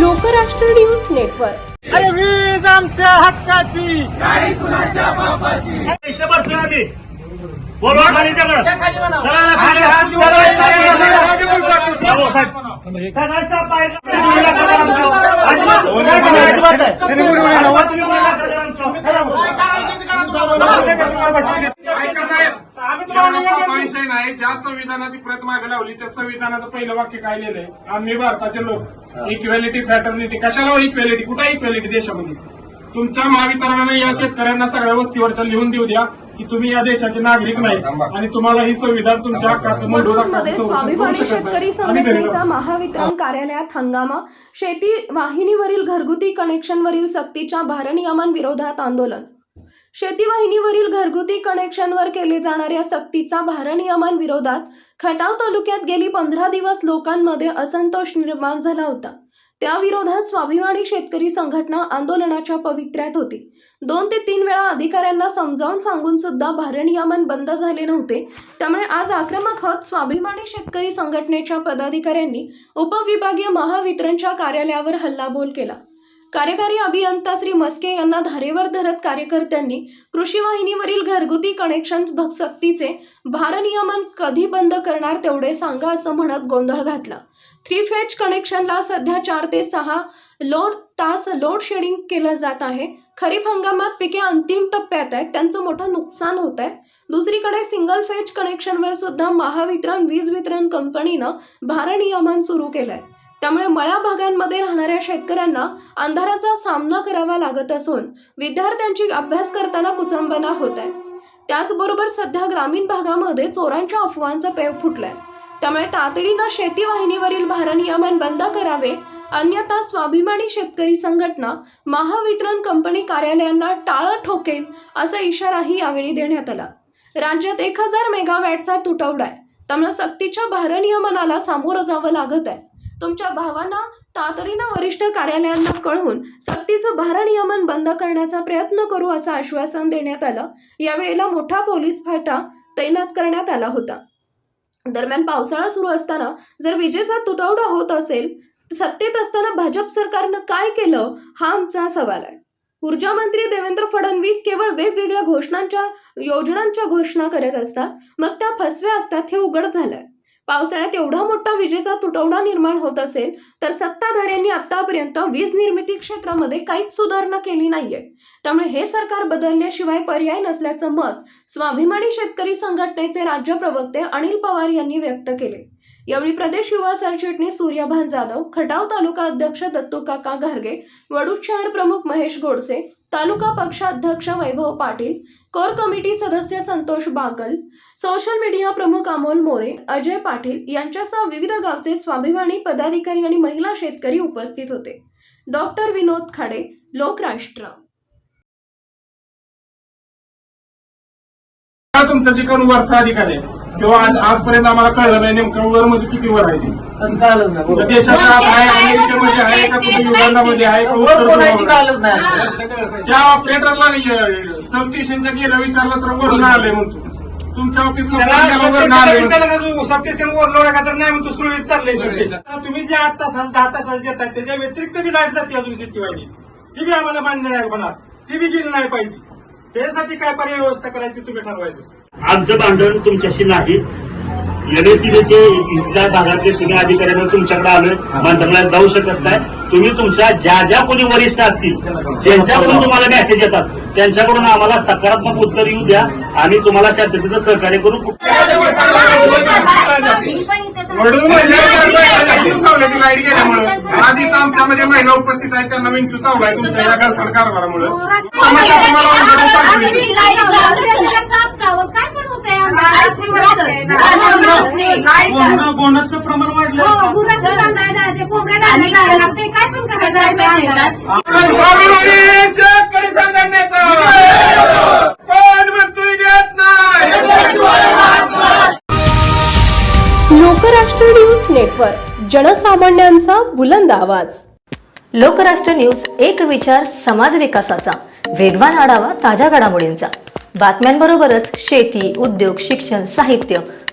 Lokrashtra news network. अरे वीज आमच्या हक्काची. पैसे भरतोय आम्ही. बोलवा खाली सगळं चला ना, खाली. हात घेऊन चला, चला, नाही ज्या संविधानाची प्रत मागे लावली त्या संविधानाचं पहिलं वाक्य काय लिहिलंय? आम्ही भारताचे लोक. इक्वॅलिटी फॅटर्निटी कशाला इक्वॅलिटी कुठे इक्वॅलिटी देशामध्ये? तुमच्या महावितरणाने या शेतकऱ्यांना सगळ्या वस्तीवरच्या लिहून देऊ द्या की तुम्ही या देशाचे नागरिक नाही. आणि तुम्हाला ही संविधान तुमच्या हक्काचं स्वाभिमानी शेतकरी संघटनेचा. महावितरण कार्यालयात हंगामा. शेती वाहिनीवरील घरगुती कनेक्शनवरील सक्तीच्या भारनियमन विरोधात आंदोलन. शेती वाहिनीवरील घरगुती कनेक्शनवर केले जाणाऱ्या सक्तीचा भारनियमन विरोधात खटाव तालुक्यात गेली पंधरा दिवस लोकांमध्ये असंतोष निर्माण झाला होता. त्या विरोधात स्वाभिमानी शेतकरी संघटना आंदोलनाच्या पवित्र्यात होती. दोन ते तीन वेळा अधिकाऱ्यांना समजावून सांगून सुद्धा भारनियमन बंद झाले नव्हते. त्यामुळे आज आक्रमक होत स्वाभिमानी शेतकरी संघटनेच्या पदाधिकाऱ्यांनी उपविभागीय महावितरणच्या कार्यालयावर हल्लाबोल केला. कार्यकारी अभियंता श्री मस्के यांना धारेवर धरत कार्यकर्त्यांनी कृषी वाहिनीवरील घरगुती कनेक्शन सक्तीचे भारनियमन कधी बंद करणार तेवढे सांगा असं म्हणत गोंधळ घातला. थ्री फेज कनेक्शनला सध्या चार ते सहा लोड तास लोड शेडिंग केलं जात आहे. खरीप हंगामात पिके अंतिम टप्प्यात आहेत. त्यांचं मोठं नुकसान होत आहे. दुसरीकडे सिंगल फेज कनेक्शनवर सुद्धा महावितरण वीज वितरण कंपनीनं भारनियमन सुरू केलंय. त्यामुळे मळ्या भागांमध्ये राहणाऱ्या शेतकऱ्यांना अंधाराचा सामना करावा लागत असून विद्यार्थ्यांची अभ्यास करताना कुचंबना होत आहे. त्याचबरोबर सध्या ग्रामीण भागामध्ये चोरांच्या अफवांचा पेव फुटलाय. त्यामुळे तातडीनं शेती वाहिनीवरील भारनियमन बंद करावे अन्यथा स्वाभिमानी शेतकरी संघटना महावितरण कंपनी कार्यालयांना टाळं ठोकेल असा इशाराही यावेळी देण्यात आला. राज्यात एक हजार मेगावॅटचा तुटवडा आहे. त्यामुळे सक्तीच्या भारनियमनाला सामोरं जावं लागत आहे. तुमच्या भावांना तातडीनं वरिष्ठ कार्यालयांना कळवून सक्तीचं भारनियमन बंद करण्याचा प्रयत्न करू असं आश्वासन देण्यात आलं. यावेळेला मोठा पोलीस फाटा तैनात करण्यात आला होता. दरम्यान पावसाळा सुरू असताना जर विजेचा तुटवडा होत असेल सत्तेत असताना भाजप सरकारनं काय केलं हा आमचा सवाल आहे. ऊर्जा मंत्री देवेंद्र फडणवीस केवळ वेगवेगळ्या घोषणांच्या योजनांच्या घोषणा करत असतात. मग त्या फसव्या असतात हे उघड झालंय. पावसाळ्यात एवढा मोठा विजेचा तुटवडा निर्माण होत असेल तर सत्ताधाऱ्यांनी आतापर्यंत वीज निर्मिती क्षेत्रामध्ये काहीच सुधारणा केली नाहीये. त्यामुळे हे सरकार बदलल्याशिवाय पर्याय नसल्याचं मत स्वाभिमानी शेतकरी संघटनेचे राज्य प्रवक्ते अनिल पवार यांनी व्यक्त केले. यावेळी प्रदेश युवा सरचिटणीस सूर्यभान जाधव खटाव तालुका अध्यक्ष दत्तू काका घारगे वडूज शहर प्रमुख महेश गोडसे तालुका पक्षाध्यक्ष वैभव पाटील कोर कमिटी सदस्य संतोष बागल सोशल मीडिया प्रमुख अमोल मोरे अजय पाटील यांच्यासह विविध गावचे स्वाभिमानी पदाधिकारी आणि महिला शेतकरी उपस्थित होते. डॉक्टर विनोद खाडे लोकराष्ट्र. तुमचा जिकडून वरचा अधिकारी आहे. किंवा आज आजपर्यंत आम्हाला कळलं नाही नेमकं वर म्हणजे किती वर आहे ते. देशाच्या आत आहे अमेरिकेमध्ये आहे का कुठे युगांडामध्ये आहे का उत्तर ध्रुवावर? त्या ऑपरेटरला सब स्टेशनच्या गेलं विचारलं तर वरून आलंय म्हणतो तुमच्या ऑफिसला फोन केला, वरून आलंय म्हणतो. सबस्टेशन ओव्हरलोड आहे का तर नाही म्हणतो सुरळीत चाललंय तुम्ही जे आठ तास दहा तास देतात त्याच्या व्यतिरिक्त बी लाइट जाते अजून शेती वाहिनी ती बी आम्हाला मान्य नाही होणार. ती बी गेली नाही पाहिजे. त्यासाठी काय पर्याय व्यवस्था करायची तुम्ही ठरवायचं? आमचं भांडण तुमच्याशी नाही. एनएसीबीचे इथल्या भागातले तुम्ही अधिकाऱ्यांना तुमच्याकडे आलोय. मंत्रालयात जाऊ शकत नाही. तुम्ही तुमच्या ज्या ज्या कोणी वरिष्ठ असतील ज्यांच्याकडून तुम्हाला मेसेज येतात त्यांच्याकडून आम्हाला सकारात्मक उत्तर येऊ द्या. आणि तुम्हाला शांततेचं सहकार्य करू. वडून विंचू चावलं ती लाइट गेल्यामुळे आज इथं आमच्यामध्ये महिला उपस्थित आहेत त्यांना विंचू चावलाय तुमच्या या बोनसचं प्रमाण वाढलं. स्वाभिमानी शेतकरी संघटनेचा. कोण म्हणतोय देत नाही. लोकराष्ट्र न्यूज नेटवर्क जनसामान्यांचा बुलंद आवाज. लोकराष्ट्र न्यूज एक विचार समाज विकासाचा. वेगवान आढावा ताज्या घडामोडींचा. बातम्यांबरोबरच शेती उद्योग शिक्षण साहित्य